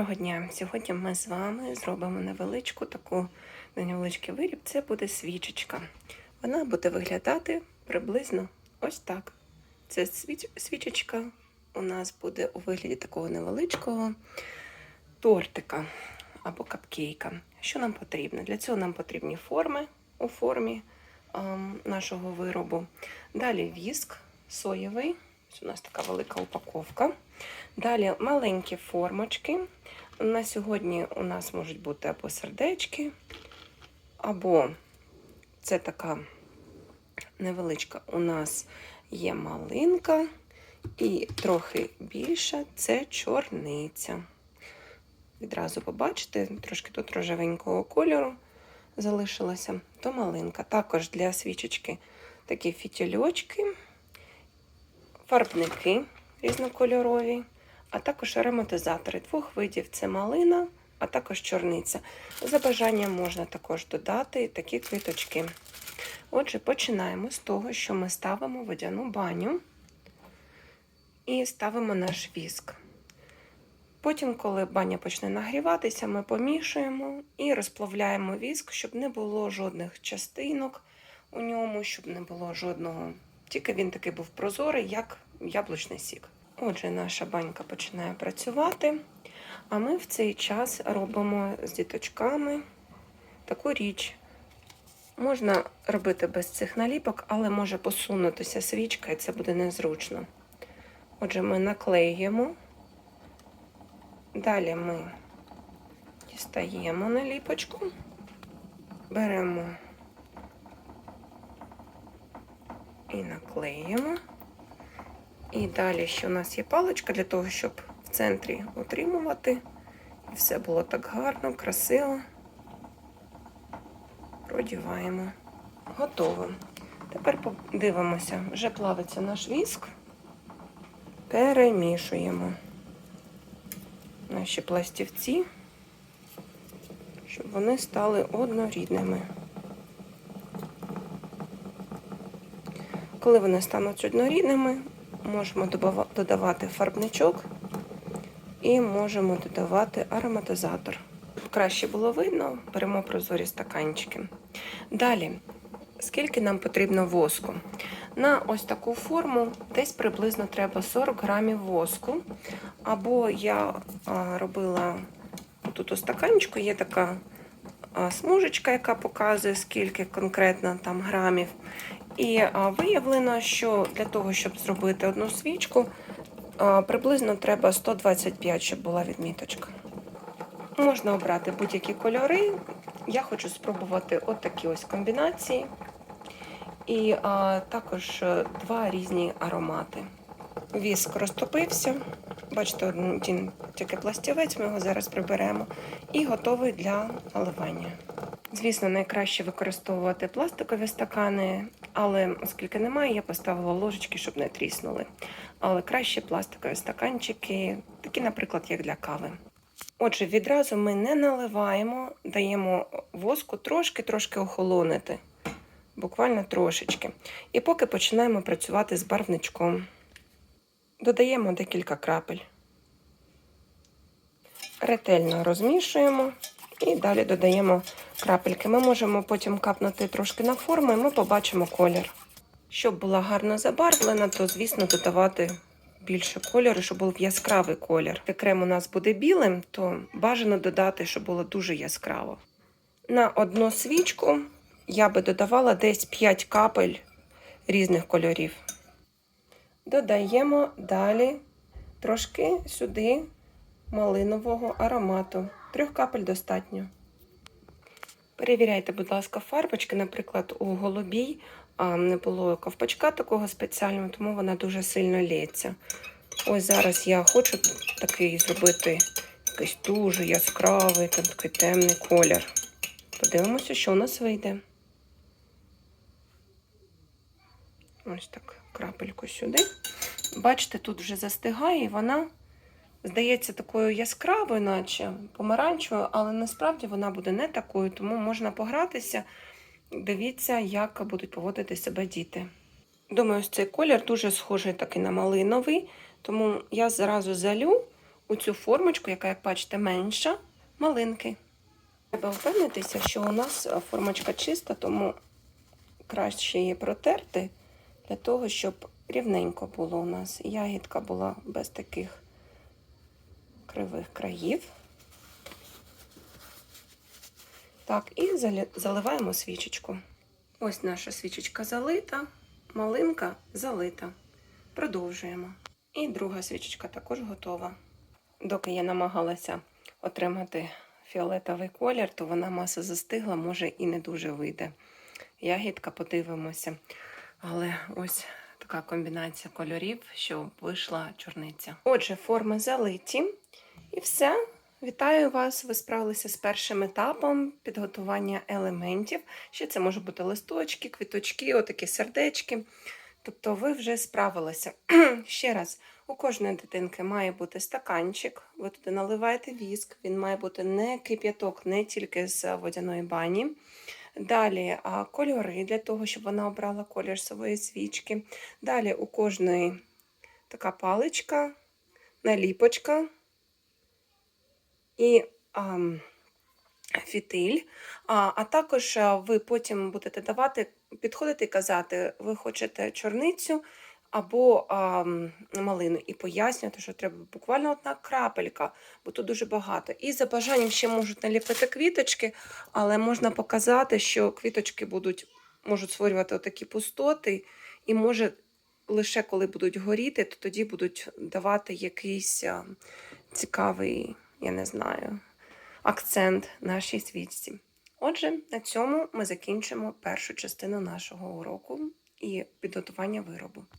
Доброго дня! Сьогодні ми з вами зробимо невеличку таку невеличкий виріб. Це буде свічечка. Вона буде виглядати приблизно ось так. Це свіч... свічечка у нас буде у вигляді такого невеличкого тортика або капкейка. Що нам потрібно? Для цього нам потрібні форми у формі ем, нашого виробу. Далі віск соєвий. Ось у нас така велика упаковка. Далі маленькі формочки. На сьогодні у нас можуть бути або сердечки, або це така невеличка у нас є малинка, і трохи більша це чорниця. Відразу побачите, трошки тут рожевенького кольору залишилося, то малинка. Також для свічечки такі фітільочки, фарбники різнокольорові, а також ароматизатори двох видів це малина, а також чорниця. За бажанням можна також додати такі квіточки. Отже, починаємо з того, що ми ставимо водяну баню і ставимо наш віск. Потім, коли баня почне нагріватися, ми помішуємо і розплавляємо віск, щоб не було жодних частинок у ньому, щоб не було жодного. Тільки він такий був прозорий, як яблучний сік. Отже, наша банька починає працювати, а ми в цей час робимо з діточками таку річ. Можна робити без цих наліпок, але може посунутися свічка, і це буде незручно. Отже, ми наклеюємо. Далі ми дістаємо наліпочку, беремо і наклеїмо. І далі ще у нас є паличка для того, щоб в центрі утримувати. І все було так гарно, красиво. Продіваємо. Готово. Тепер подивимося, вже плавиться наш віск. Перемішуємо наші пластівці, щоб вони стали однорідними. Коли вони стануть однорідними, можемо додавати фарбничок і можемо додавати ароматизатор. Краще було видно, беремо прозорі стаканчики. Далі, скільки нам потрібно воску? На ось таку форму десь приблизно треба 40 грамів воску. Або я робила тут у стаканчику, є така смужечка, яка показує, скільки конкретно там грамів. І виявлено, що для того, щоб зробити одну свічку, приблизно треба 125, щоб була відміточка. Можна обрати будь-які кольори. Я хочу спробувати отакі ось комбінації. І а, також два різні аромати. Віск розтопився. Бачите, один тільки пластівець, ми його зараз приберемо. І готовий для наливання. Звісно, найкраще використовувати пластикові стакани, але оскільки немає, я поставила ложечки, щоб не тріснули. Але краще пластикові стаканчики, такі, наприклад, як для кави. Отже, відразу ми не наливаємо, даємо воску трошки-трошки охолонити, буквально трошечки. І поки починаємо працювати з барвничком. Додаємо декілька крапель. Ретельно розмішуємо і далі додаємо крапельки. Ми можемо потім капнути трошки на форму і ми побачимо колір. Щоб була гарно забарвлена, то, звісно, додавати більше кольору, щоб був яскравий колір. Як крем у нас буде білим, то бажано додати, щоб було дуже яскраво. На одну свічку я би додавала десь 5 капель різних кольорів. Додаємо далі трошки сюди малинового аромату. Трьох капель достатньо. Перевіряйте, будь ласка, фарбочки. Наприклад, у голубій не було ковпачка такого спеціального, тому вона дуже сильно лється. Ось зараз я хочу такий зробити якийсь дуже яскравий, там такий темний колір. Подивимося, що у нас вийде. Ось так, крапельку сюди. Бачите, тут вже застигає, і вона здається такою яскравою, наче помаранчевою, але насправді вона буде не такою, тому можна погратися. Дивіться, як будуть поводити себе діти. Думаю, цей колір дуже схожий такий на малиновий, тому я зразу залю у цю формочку, яка, як бачите, менша, малинки. Треба впевнитися, що у нас формочка чиста, тому краще її протерти для того, щоб рівненько було у нас. Ягідка була без таких кривих країв. Так, і заливаємо свічечку. Ось наша свічечка залита, малинка залита. Продовжуємо. І друга свічечка також готова. Доки я намагалася отримати фіолетовий колір, то вона маса застигла, може і не дуже вийде. Ягідка, подивимося. Але ось така комбінація кольорів, що вийшла чорниця. Отже, форми залиті. І все. Вітаю вас! Ви справилися з першим етапом підготування елементів. Ще це можуть бути листочки, квіточки, отакі сердечки. Тобто ви вже справилися. Ще раз, у кожної дитинки має бути стаканчик, ви туди наливаєте віск, він має бути не кип'яток, не тільки з водяної бані. Далі кольори для того, щоб вона обрала колір своєї свічки. Далі у кожної така паличка, наліпочка і а, фітиль. А, а також ви потім будете давати, підходити і казати, ви хочете чорницю або ам, малину, і пояснювати, що треба буквально одна крапелька, бо тут дуже багато. І за бажанням ще можуть наліпити квіточки, але можна показати, що квіточки будуть, можуть створювати такі пустоти, і може лише коли будуть горіти, то тоді будуть давати якийсь а, цікавий, я не знаю, акцент нашій свічці. Отже, на цьому ми закінчимо першу частину нашого уроку і підготування виробу.